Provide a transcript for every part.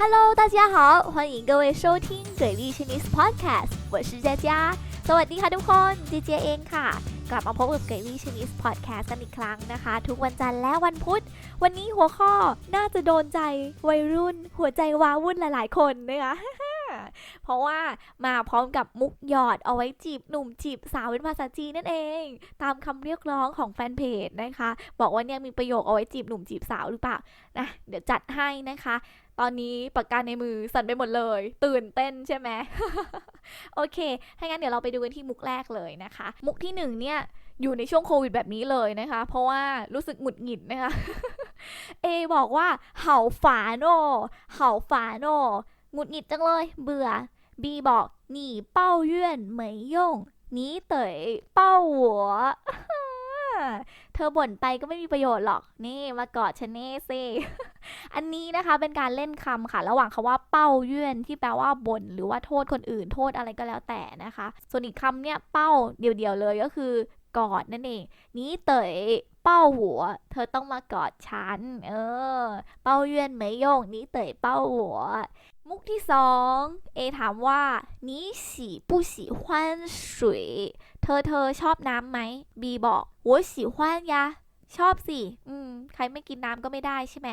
Hello，大家好，欢迎各位收听《给力 Chinese Podcast》，我是佳佳。สวัสดีค่ะทุกคนเจเจเองค่ะ กลับมาพบกับ g a m y Chinese Podcast กันอีกครั้งนะคะ ทุกวันจันทร์และวันพุธ วันนี้หัวข้อน่าจะโดนใจวัยรุ่น หัวใจว้าวุ่นหลายๆ คนนะคะ เพราะว่ามาพร้อมกับมุกหยอดเอาไว้จีบหนุ่มจีบสาวเป็นภาษาจีนนั่นเอง ตามคำเรียกร้องของแฟนเพจนะคะ บอกว่าเนี่ยมีประโยคเอาไว้จีบหนุ่มจีบสาวหรือเปล่านะเดี๋ยวจัดให้นะคะ ตอนนี้ปากกาในมือสั่นไปหมดเลย ตื่นเต้นใช่ไหมโอเค ถ้างั้นเดี๋ยวเราไปดูกันที่มุกแรกเลยนะคะ มุกที่หนึ่งเนี่ยอยู่ในช่วงโควิดแบบนี้เลยนะคะ เพราะว่ารู้สึกหงุดหงิดนะคะ เอบอกว่าเห่าฝาโนเห่าฝาโนหงุดหงิดจังเลย เบื่อ บีบอกหนีเป้าเยื่อนเหมยย่งหนีเต๋ยเป้าหัว เธอบ่นไปก็ไม่มีประโยชน์หรอก นี่มากอดฉันเน่สิ อันนี้นะคะเป็นการเล่นคำค่ะ ระหว่างคาว่าเป้าเยื่อนที่แปลว่าบ่นหรือว่าโทษคนอื่นโทษอะไรก็แล้วแต่นะคะ ส่วนอีกคำเนี่ยเป้าเดียวๆเลยก็คือกอดนั่นเอง นี้เต๋ยเป้าหัว เธอต้องมากอดฉัน เออ เป้าเยื่อนไม่โยงนี้เต๋ยเป้าหัว มุกที่สองเอถามว่านี้喜不喜欢水เธอเธอชอบน้ำไหมบีบอก我喜欢呀ชอบสิ อืม ใครไม่กินน้ำก็ไม่ได้ใช่ไหม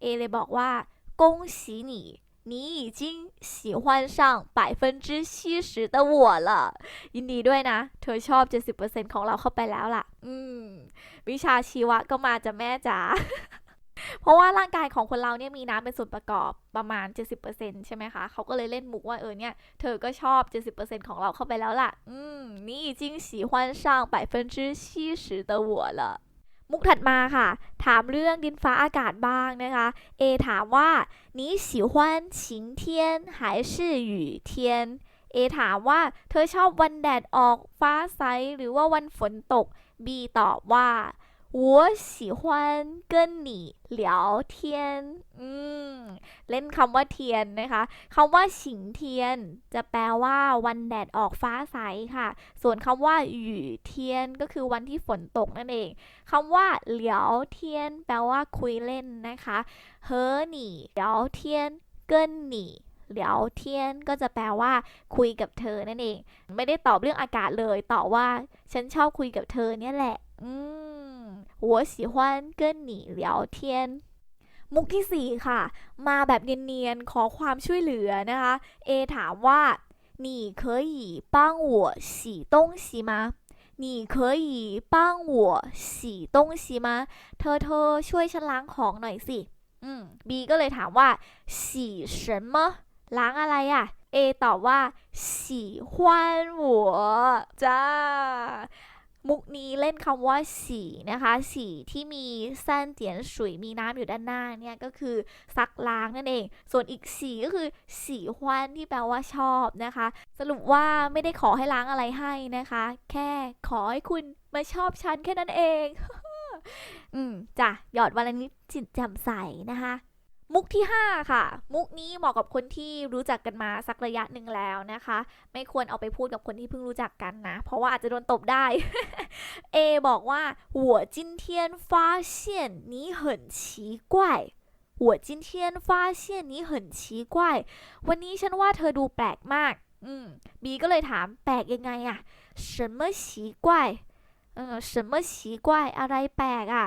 เอเลยบอกว่า恭喜你你已经喜欢上百分之七十的我了ยินดีด้วยนะ เธอชอบ 70%ของเราเข้าไปแล้วล่ะ อืม วิชาชีวะก็มาจะแม่จ๋า เพราะว่าร่างกายของคนเราเนี่ยมีน้ำเป็นส่วนประกอบประมาณ 70%ใช่ไหมคะ เขาก็เลยเล่นมุกว่าเออเนี่ย เธอก็ชอบ 70%ของเราเข้าไปแล้วล่ะ อืม你已经喜欢上百分之七十的我了 มุกถัดมาค่ะ ถามเรื่องดินฟ้าอากาศบ้างนะคะ A ถามว่า你喜欢晴天还是雨天 A ถามว่า เธอชอบวันแดดออกฟ้าใสหรือว่าวันฝนตก B ตอบว่า 我喜欢跟你聊天อืม เล่นคำว่าเทียนนะคะคำว่าฉิงเทียน จะแปลว่าวันแดดออกฟ้าใสค่ะ ส่วนคำว่าหยู่เทียนก็คือวันที่ฝนตกนั่นเองคำว่าเหลียวเทียน แปลว่าคุยเล่นนะคะเฮอหนี่เหลียวเทียนเกินหนี่เหลียวเทียนก็จะแปลว่า คุยกับเธอนั่นเอง ไม่ได้ตอบเรื่องอากาศเลยตอบว่า ฉันชอบคุยกับเธอเนี่ยแหละ อืม 我喜欢跟你聊天มุกที่สี่ค่ะ มาแบบเนียนๆ ขอความช่วยเหลือนะคะ เอถามว่า你可以帮我洗东西吗你可以帮我洗东西吗เธอเธอช่วยฉันล้างของหน่อยสิ อืมบีก็เลยถามว่า洗什么ล้างอะไรอะ่ะ เอตอบว่า喜欢我จ้า มุกนี้เล่นคำว่าสีนะคะสีที่มีสั้นเตียนสุยมีน้ำอยู่ด้านหน้าเนี่ยก็คือซักล้างนั่นเอง ส่วนอีกสีก็คือสีฮวนที่แปลว่าชอบนะคะ สรุปว่าไม่ได้ขอให้ล้างอะไรให้นะคะ แค่ขอให้คุณมาชอบฉันแค่นั้นเอง อืมจ้ะหยอดวันละนิดจิตแจ่มใสนะคะ มุกที่ 5 ค่ะ มุกนี้เหมาะกับคนที่รู้จักกันมาสักระยะหนึ่งแล้วนะคะ ไม่ควรเอาไปพูดกับคนที่เพิ่งรู้จักกันนะ เพราะว่าอาจจะโดนตบได้ A บอกว่า我今天发现你很奇怪我今天发现你很奇怪วันนี้ฉันว่าเธอดูแปลกมาก อืม B ก็เลยถามแปลกยังไงอะ什么奇怪เออ什么奇怪อะไรแปลกอะ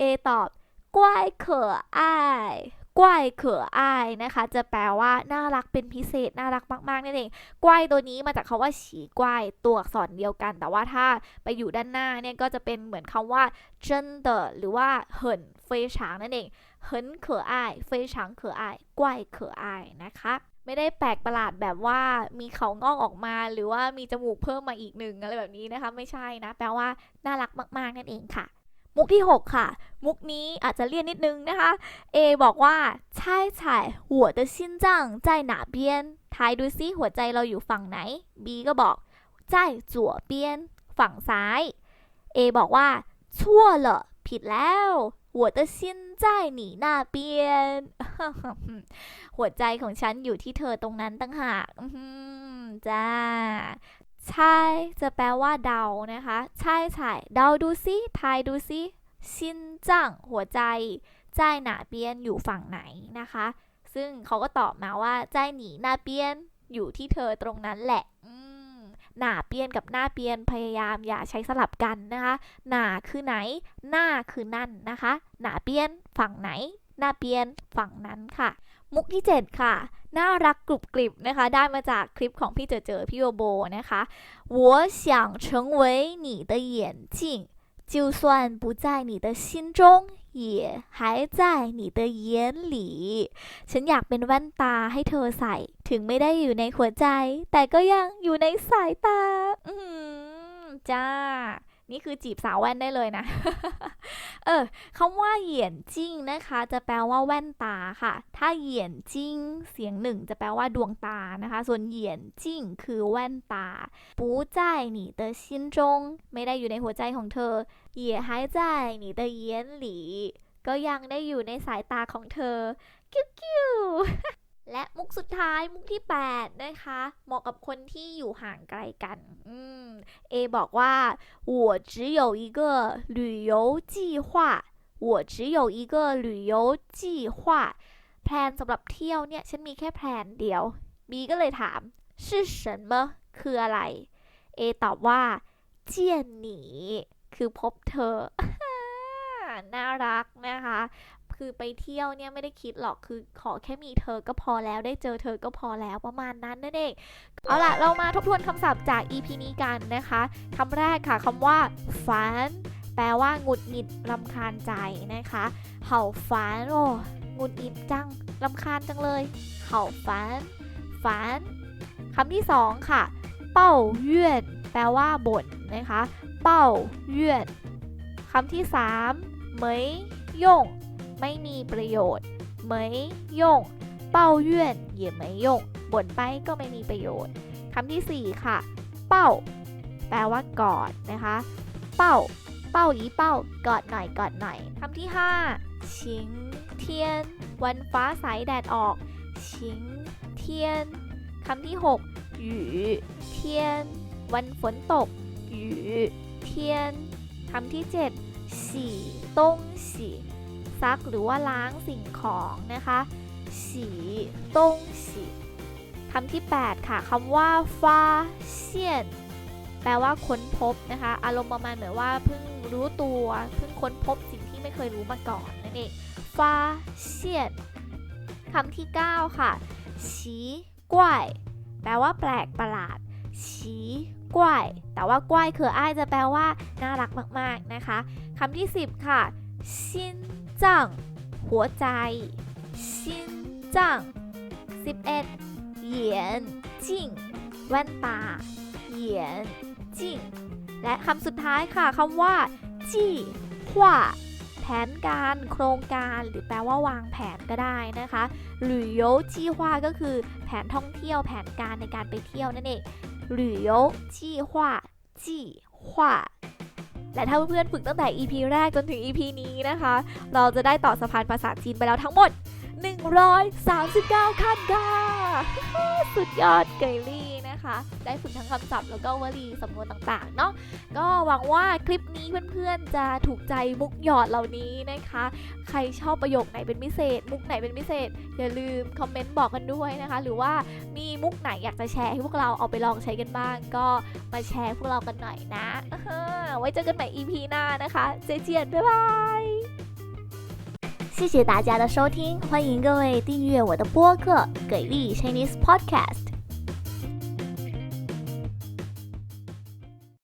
A ตอบกว้ายเขออ้าย กว้ายเขออ้ายนะคะ จะแปลว่าน่ารักเป็นพิเศษน่ารักมากๆนั่นเองกว้ายตัวนี้มาจากคาว่าฉีกว้ายตัวอักษรเดียวกัน แต่ว่าถ้าไปอยู่ด้านหน้าเนี่ยก็จะเป็นเหมือนคำว่าเจนเดหรือว่าเหินเฟยฉางนั่นเองเหินเขออ้ายเฟยฉางเขออ้ายกว้ายเขออ้ายนะคะไม่ได้แปลกประหลาดแบบว่ามีเขางอกออกมาหรือว่ามีจมูกเพิ่มมาอีกหนึ่งอะไรแบบนี้นะคะ ไม่ใช่นะ แปลว่าน่ารักมาก ๆ นั่นเองค่ะ มุกที่ 6 ค่ะ มุกนี้อาจจะเลี่ยนนิดนึงนะคะ A บอกว่าใช่ใช่หัวจะชินจังใจหนาเบียนทายดูซิหัวใจเราอยู่ฝั่งไหน B ก็บอกใจจั่วเบียนฝั่งซ้าย A บอกว่า ชั่วเหรอผิดแล้วหัวเตอร์ซินใจหนีหน้าเปียน หัวใจของฉันอยู่ที่เธอตรงนั้นตั้งหากจ้า ใช่จะแปลว่าเดานะคะ ใช่ใช่เดาดูซิทายดูซิซินจังหัวใจใจหนาเบียนอยู่ฝั่งไหนนะคะ ซึ่งเขาก็ตอบมาว่าใจหนีหน้าเปียนอยู่ที่เธอตรงนั้นแหละอืมหนาเปียนกับหน้าเปียนพยายามอย่าใช้สลับกันนะคะ หนาคือไหน หน้าคือนั่นนะคะ หนาเปียนฝั่งไหน หน้าเปียนฝั่งนั้นค่ะ มุกที่ 7 ค่ะ น่ารักกรุบกริบนะคะ ได้มาจากคลิปของพี่เจอเจอพี่โยโบนะคะ我想成为你的眼镜就算不在你的心中也还在你的眼里ฉันอยากเป็นแว่นตาให้เธอใส่ ถึงไม่ได้อยู่ในหัวใจ แต่ก็ยังอยู่ในสายตา อืมจ้า นี่คือจีบสาวแว่นได้เลยนะ เออคำว่าเหยียนจิ้งนะคะ จะแปลว่าแว่นตาค่ะ ถ้าเหยียนจิ้งเสียงหนึ่งจะแปลว่าดวงตานะคะ ส่วนเหยียนจิ้งคือแว่นตาปูใจหนีไม่ได้อยู่ในหัวใจของเธอเหยียหายใจหนีเตก็ยังได้อยู่ในสายตาของเธอคิ้วคิ้ว และมุกสุดท้ายมุกที่ 8 นะคะ เหมาะกับคนที่อยู่ห่างไกลกัน อืม A บอกว่า我只有一个旅游计划我只有一个旅游计划แพลนสำหรับเที่ยวเนี่ย ฉันมีแค่แพลนเดียว B ก็เลยถาม是什么คืออะไร A ตอบว่าเจียนหนี คือพบเธอ น่ารักนะคะ คือไปเที่ยวเนี่ยไม่ได้คิดหรอกคือขอแค่มีเธอก็พอแล้วได้เจอเธอก็พอแล้วประมาณนั้นนั่นเองเอาล่ะ เรามาทบทวนคำศัพท์จาก EP นี้กันนะคะคำแรกค่ะคำว่าฝันแปลว่าหงุดหงิดรำคาญใจนะคะเห่าฝันโอ้หงุดหงิดจังรำคาญจังเลยเห่าฝันฝันคำที่สองค่ะ เป้าเยื่อนแปลว่าบ่นนะคะ เป้าเยื่อนคำที่สามเหมยย่ง ไม่มีประโยชน์เหมยย่งเป้าเยื่อนเหย่เหมยย่งบ่นไปก็ไม่มีประโยชน์คำที่สี่ค่ะ เป้า แปลว่ากอดนะคะ เป้า เป้าอีเป้ากอดหน่อยกอดหน่อยคำที่ห้าชิงเทียน วันฟ้าใสแดดออกชิงเทียนคำที่หกหยูเทียน วันฝนตกหยูเทียนคำที่เจ็ดสีต้งสี ซักหรือว่าล้างสิ่งของนะคะสีต้งสีคำที่ 8 ค่ะคำว่าฟาเซียนแปลว่าค้นพบนะคะ อารมณ์ประมาณเหมือนว่าเพิ่งรู้ตัวเพิ่งค้นพบสิ่งที่ไม่เคยรู้มาก่อนนั่นเองฟาเซียนคำที่ 9 ค่ะฉีกล้วยแปลว่าแปลกประหลาดฉีกล้วยแต่ว่ากล้วยคืออ้ายจะแปลว่าน่ารักมากๆนะคะคำที่ 10 ค่ะซิน จังหัวใจซินจัง11เหยียนจิงแว่นตาเหยียนจิงและคำสุดท้ายค่ะคำว่า จี้หว่าแผนการโครงการหรือแปลว่าวางแผนก็ได้นะคะหรือโยจี้หว่าก็คือแผนท่องเที่ยวแผนการในการไปเที่ยวนั่นเองหรือโยจี้หว่าจี้หว่า และถ้าเพื่อนๆฝึกตั้งแต่ EP แรกจนถึง EP นี้นะคะ เราจะได้ต่อสะพานภาษาจีนไปแล้วทั้งหมด 139 ขั้นค่ะ สุดยอดเกลี่ นะคะ ได้ฝึกทั้งคำศัพท์แล้วก็วลีสำนวนต่างๆ เนาะ ก็หวังว่าคลิปนี้เพื่อนๆ จะถูกใจมุกหยอดเหล่านี้นะคะ ใครชอบประโยคไหนเป็นพิเศษ มุกไหนเป็นพิเศษ อย่าลืมคอมเมนต์บอกกันด้วยนะคะ หรือว่ามีมุกไหนอยากจะแชร์ให้พวกเราเอาไปลองใช้กันบ้าง ก็มาแชร์พวกเรากันหน่อยนะ ไว้เจอกันใหม่ EP หน้านะคะเจเจียนบ๊ายบาย 谢谢大家的收听，欢迎各位订阅我的播客《给力 Chinese Podcast》。